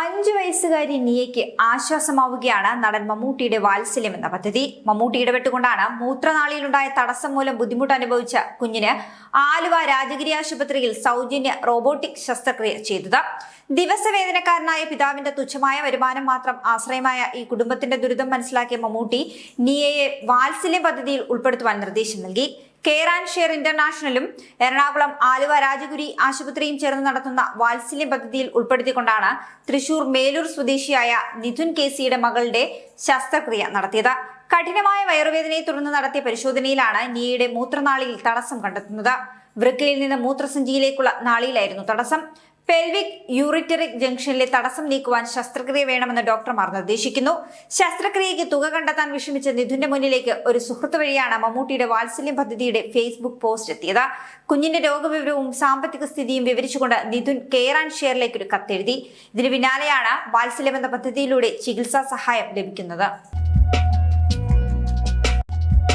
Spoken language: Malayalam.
അഞ്ചു വയസ്സുകാരി നിയയ്ക്ക് ആശ്വാസമാവുകയാണ് നടൻ മമ്മൂട്ടിയുടെ വാത്സല്യം എന്ന പദ്ധതി. മമ്മൂട്ടി ഇടപെട്ടുകൊണ്ടാണ് മൂത്രനാളിയിലുണ്ടായ തടസ്സം മൂലം ബുദ്ധിമുട്ട് അനുഭവിച്ച കുഞ്ഞിന് ആലുവ രാജഗിരി ആശുപത്രിയിൽ സൗജന്യ റോബോട്ടിക് ശസ്ത്രക്രിയ ചെയ്തത്. ദിവസവേദനക്കാരനായ പിതാവിന്റെ തുച്ഛമായ വരുമാനം മാത്രം ആശ്രയമായ ഈ കുടുംബത്തിന്റെ ദുരിതം മനസ്സിലാക്കിയ മമ്മൂട്ടി നിയയെ വാത്സല്യം പദ്ധതിയിൽ ഉൾപ്പെടുത്തുവാൻ നിർദ്ദേശം നൽകി. കെയർ ആൻഡ് ഷെയർ ഇന്റർനാഷണലും എറണാകുളം ആലുവ രാജഗുരി ആശുപത്രിയും ചേർന്ന് നടത്തുന്ന വാത്സല്യം പദ്ധതിയിൽ ഉൾപ്പെടുത്തിക്കൊണ്ടാണ് തൃശൂർ മേലൂർ സ്വദേശിയായ നിഥുൻ കേസിയുടെ മകളുടെ ശസ്ത്രക്രിയ നടത്തിയത്. കഠിനമായ വയറുവേദനയെ തുടർന്ന് നടത്തിയ പരിശോധനയിലാണ് നീയുടെ മൂത്രനാളിയിൽ തടസ്സം കണ്ടെത്തുന്നത്. വൃക്കയിൽ നിന്ന് മൂത്രസഞ്ചിയിലേക്കുള്ള നാളിയിലായിരുന്നു തടസ്സം. പെൽവിക് യൂറിറ്ററിക് ജംഗ്ഷനിലെ തടസ്സം നീക്കുവാൻ ശസ്ത്രക്രിയ വേണമെന്ന് ഡോക്ടർമാർ നിർദ്ദേശിക്കുന്നു. ശസ്ത്രക്രിയയ്ക്ക് തുക കണ്ടെത്താൻ വിഷമിച്ച നിധുന്റെ മുന്നിലേക്ക് ഒരു സുഹൃത്ത് വഴിയാണ് മമ്മൂട്ടിയുടെ വാത്സല്യം പദ്ധതിയുടെ ഫേസ്ബുക്ക് പോസ്റ്റ് എത്തിയത്. കുഞ്ഞിന്റെ രോഗവിവരവും സാമ്പത്തിക സ്ഥിതിയും വിവരിച്ചുകൊണ്ട് നിധുൻ കെയർ ആൻഡ് ഷെയറിലേക്ക് ഒരു കത്തെഴുതി. ഇതിന് പിന്നാലെയാണ് വാത്സല്യം എന്ന പദ്ധതിയിലൂടെ ചികിത്സാ സഹായം ലഭിക്കുന്നത്.